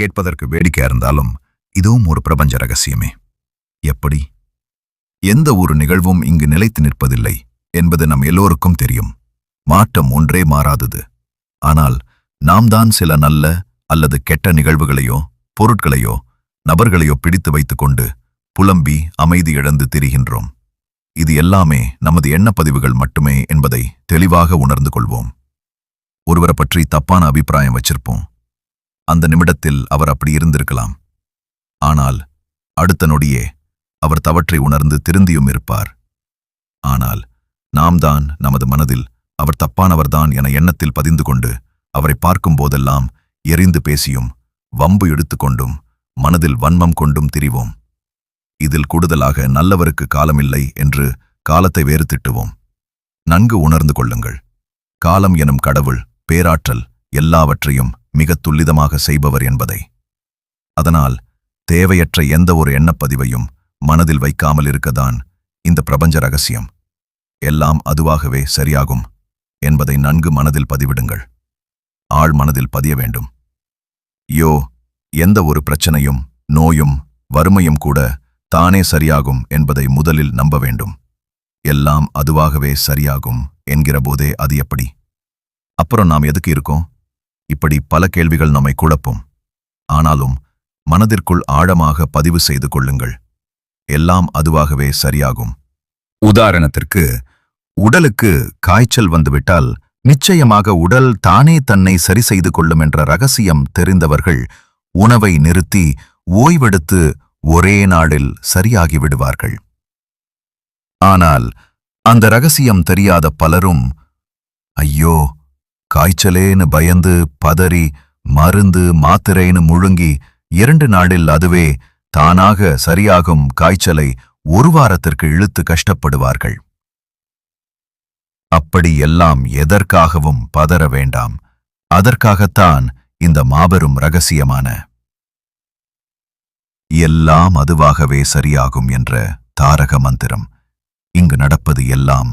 கேட்பதற்கு வேடிக்கையா இருந்தாலும் இதுவும் ஒரு பிரபஞ்ச ரகசியமே. எப்படி? எந்த ஒரு நிகழ்வும் இங்கு நிலைத்து நிற்பதில்லை என்பது நம் எல்லோருக்கும் தெரியும். மாற்றம் ஒன்றே மாறாதது. ஆனால் நாம் தான் சில நல்ல அல்லது கெட்ட நிகழ்வுகளையோ பொருட்களையோ நபர்களையோ பிடித்து வைத்துக்கொண்டு புலம்பி அமைதி இழந்து திரிகின்றோம். இது எல்லாமே நமது எண்ணப்பதிவுகள் மட்டுமே என்பதை தெளிவாக உணர்ந்து கொள்வோம். ஒருவரை பற்றி தப்பான அபிப்பிராயம் வச்சிருப்போம். அந்த நிமிடத்தில் அவர் அப்படி இருந்திருக்கலாம். ஆனால் அடுத்த நொடியே அவர் தவற்றை உணர்ந்து திருந்தியும் இருப்பார். ஆனால் நாம் தான் நமது மனதில் அவர் தப்பானவர்தான் என எண்ணத்தில் பதிந்து கொண்டு அவரை பார்க்கும் போதெல்லாம் எரிந்து பேசியும் வம்பு எடுத்துக்கொண்டும் மனதில் வன்மம் கொண்டும் திரிவோம். இதில் கூடுதலாக நல்லவருக்கு காலமில்லை என்று காலத்தை வேறு திட்டுவோம். நன்கு உணர்ந்து கொள்ளுங்கள். காலம் எனும் கடவுள் பேராற்றல் எல்லாவற்றையும் மிகத் துல்லிதமாக செய்பவர் என்பதை. அதனால் தேவையற்ற எந்த ஒரு எண்ணப்பதிவையும் மனதில் வைக்காமல் இருக்கதான் இந்த பிரபஞ்ச ரகசியம். எல்லாம் அதுவாகவே சரியாகும் என்பதை நன்கு மனதில் பதிவிடுங்கள். ஆள் மனதில் பதிய வேண்டும். யோ எந்த ஒரு பிரச்சனையும் நோயும் வறுமையும் கூட தானே சரியாகும் என்பதை முதலில் நம்ப வேண்டும். எல்லாம் அதுவாகவே சரியாகும் என்கிற போதே அது எப்படி? அப்புறம் நாம் எதுக்கு இருக்கோம்? இப்படி பல கேள்விகள் நம்மை குழப்பும். ஆனாலும் மனதிற்குள் ஆழமாக பதிவு செய்து கொள்ளுங்கள். எல்லாம் அதுவாகவே சரியாகும். உதாரணத்திற்கு உடலுக்கு காய்ச்சல் வந்துவிட்டால் நிச்சயமாக உடல் தானே தன்னை சரி செய்து கொள்ளும் என்ற ரகசியம் தெரிந்தவர்கள் உணவை நிறுத்தி ஓய்வெடுத்து ஒரே நாளில் சரியாகி விடுவார்கள். ஆனால் அந்த ரகசியம் தெரியாத பலரும் ஐயோ காய்ச்சலேன்னு பயந்து பதறி மருந்து மாத்திரைன்னு முழுங்கி இரண்டு நாளில் அதுவே தானாக சரியாகும் காய்ச்சலை ஒரு வாரத்திற்கு இழுத்து கஷ்டப்படுவார்கள். அப்படி எல்லாம் எதற்காகவும் பதற வேண்டாம். அதற்காகத்தான் இந்த மாபெரும் ரகசியமான எல்லாம் அதுவாகவே சரியாகும் என்ற தாரக மந்திரம். இங்கு நடப்பது எல்லாம்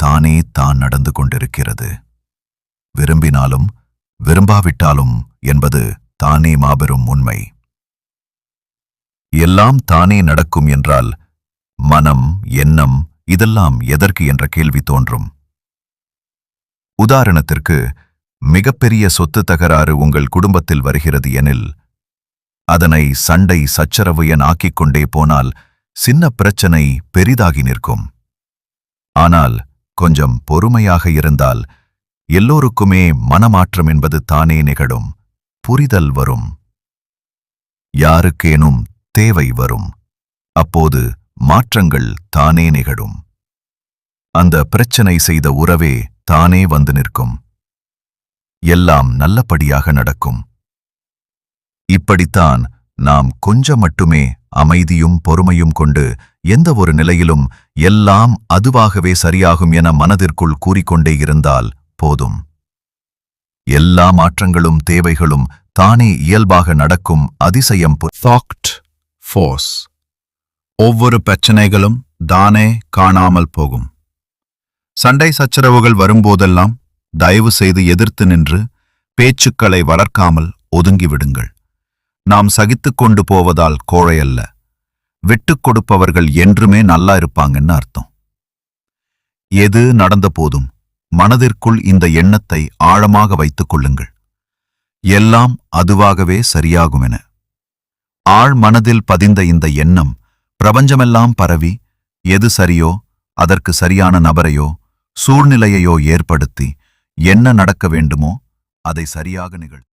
தானே தான் நடந்து கொண்டிருக்கிறது. விரும்பினாலும் விரும்பாவிட்டாலும் என்பது தானே மாபெரும் உண்மை. எல்லாம் தானே நடக்கும் என்றால் மனம் எண்ணம் இதெல்லாம் எதற்கு என்ற கேள்வி தோன்றும். உதாரணத்திற்கு மிகப்பெரிய சொத்து தகராறு உங்கள் குடும்பத்தில் வருகிறது எனில் அதனை சண்டை சச்சரவு என ஆக்கிக் கொண்டே போனால் சின்ன பிரச்சனை பெரிதாகி நிற்கும். ஆனால் கொஞ்சம் பொறுமையாக இருந்தால் எல்லோருக்குமே மனமாற்றம் என்பது தானே நிகழும் புரிதல் வரும். யாருக்கேனும் தேவை வரும் அப்போது மாற்றங்கள் தானே நிகழும். அந்த பிரச்சனை செய்த உறவே தானே வந்து நிற்கும். எல்லாம் நல்லபடியாக நடக்கும். இப்படித்தான் நாம் கொஞ்சம் மட்டுமே அமைதியும் பொறுமையும் கொண்டு எந்த ஒரு நிலையிலும் எல்லாம் அதுவாகவே சரியாகும் என மனதிற்குள் கூறிக்கொண்டே இருந்தால் போதும். எல்லா மாற்றங்களும் தேவைகளும் தானே இயல்பாக நடக்கும் அதிசயம் தாக்ட் ஃபோர்ஸ் ஒவ்வொரு பிரச்சனைகளும் தானே காணாமல் போகும். சண்டை சச்சரவுகள் வரும்போதெல்லாம் தயவு செய்து எதிர்த்து நின்று பேச்சுக்களை வளர்க்காமல் ஒதுங்கிவிடுங்கள் நாம் சகித்துக் கொண்டு போவதால் கோழையல்ல. விட்டுக் கொடுப்பவர்கள் என்றுமே நல்லா இருப்பாங்கன்னு அர்த்தம். எது நடந்த போதும் மனதிற்குள் இந்த எண்ணத்தை ஆழமாக வைத்துக் கொள்ளுங்கள். எல்லாம் அதுவாகவே சரியாகும் என ஆழ் மனதில் பதிந்த இந்த எண்ணம் பிரபஞ்சமெல்லாம் பரவி எது சரியோ அதற்கு சரியான நபரையோ சூழ்நிலையையோ ஏற்படுத்தி என்ன நடக்க வேண்டுமோ அதை சரியாக நிகழ்